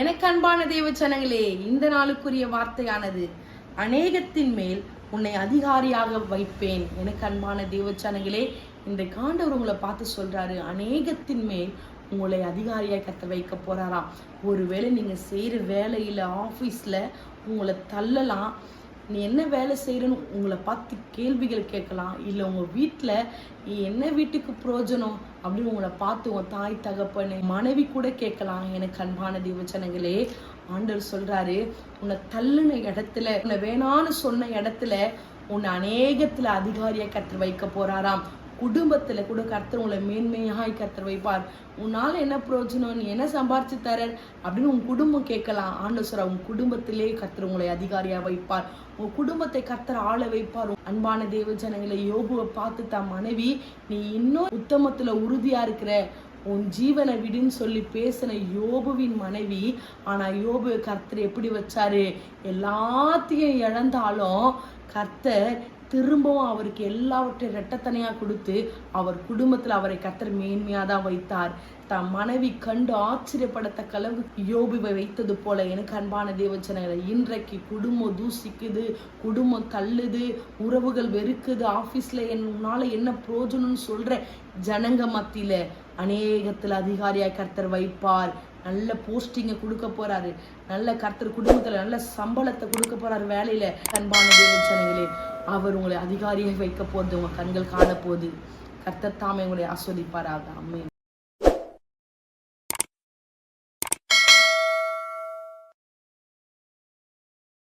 எனக்கு அன்பான தேவச்சனங்களே இந்த நாளுக்குரிய வார்த்தையானது அநேகத்தின் மேல் உன்னை அதிகாரியாக வைப்பேன். எனக்கு அன்பான தேவச்சனங்களே இந்த காண்டவர் உங்களை பார்த்து சொல்றாரு அநேகத்தின் மேல் உங்களை அதிகாரியாக கத்த வைக்க போறாராம். ஒருவேளை நீங்க செய்யற வேலையில ஆபீஸ்ல உங்களை தள்ளலாம் நீ என்ன வேலை செய்கிறன்னு உங்களை பார்த்து கேள்விகள் கேட்கலாம். இல்லை உங்கள் வீட்டில் நீ என்ன வீட்டுக்கு பிரயோஜனம் அப்படின்னு உங்களை பார்த்து உன் தாய் தகப்பன் மனைவி கூட கேட்கலாம். எனக்கு அன்பான தேவச்சனங்களே ஆண்டவர் சொல்றாரு உன்னை தள்ளுன இடத்துல உன்னை வேணான்னு சொன்ன இடத்துல உன்னை அநேகத்துல அதிகாரியா கற்று வைக்க போறாராம். குடும்பத்துல கூட கர்த்தர் உங்களை மேன்மையாய் கர்த்தர் வைப்பார். உன்னால என்ன பிரயோஜனம்? நீ என்ன சம்பாரிச்சு தர அப்படின்னு உன் குடும்பம் கேட்கலாம். ஆண்டு சொல்ற உன் குடும்பத்திலே கர்த்தர் உங்களை அதிகாரியா வைப்பார். உன் குடும்பத்தை கர்த்தர் ஆள வைப்பார். அன்பான தேவ ஜனங்களை யோபுவை பார்த்து தான் மனைவி நீ இன்னும் உத்தமத்துல உறுதியா இருக்கிற உன் ஜீவனை விடுன்னு சொல்லி பேசின யோபுவின் மனைவி ஆனா யோபு கர்த்தர் எப்படி வச்சாரு? எல்லாத்தையும் இழந்தாலும் கர்த்தர் திரும்பவும் அவருக்கு எல்லாவற்றையும் ரெட்டத்தனையா கொடுத்து அவர் குடும்பத்துல அவரை கர்த்தர் மேன்மையாக தான் வைத்தார். தம் மனைவி கண்டு ஆச்சரியப்படத்தக்க அளவுக்கு யோபுவை வைத்தது போல எனக்கு அன்பான தேவச்சனங்களை இன்றைக்கு குடும்பம் தூசிக்குது குடும்பம் தள்ளுது உறவுகள் வெறுக்குது ஆபீஸ்ல என்னால் என்ன பிரயோஜனம்னு சொல்ற ஜனங்க மத்தியில அநேகத்துல அதிகாரியாக கர்த்தர் வைப்பார். நல்ல போஸ்டிங்கை கொடுக்க போறாரு. நல்ல கர்த்தர் குடும்பத்துல நல்ல சம்பளத்தை கொடுக்க போறாரு வேலையில. அன்பான தேவச்சனங்களே அவர் உங்களை அதிகாரியாக வைக்க போகிறது உங்க கண்கள் காண போகுது உங்களை ஆஸ்வதிப்பாராக. அம்மே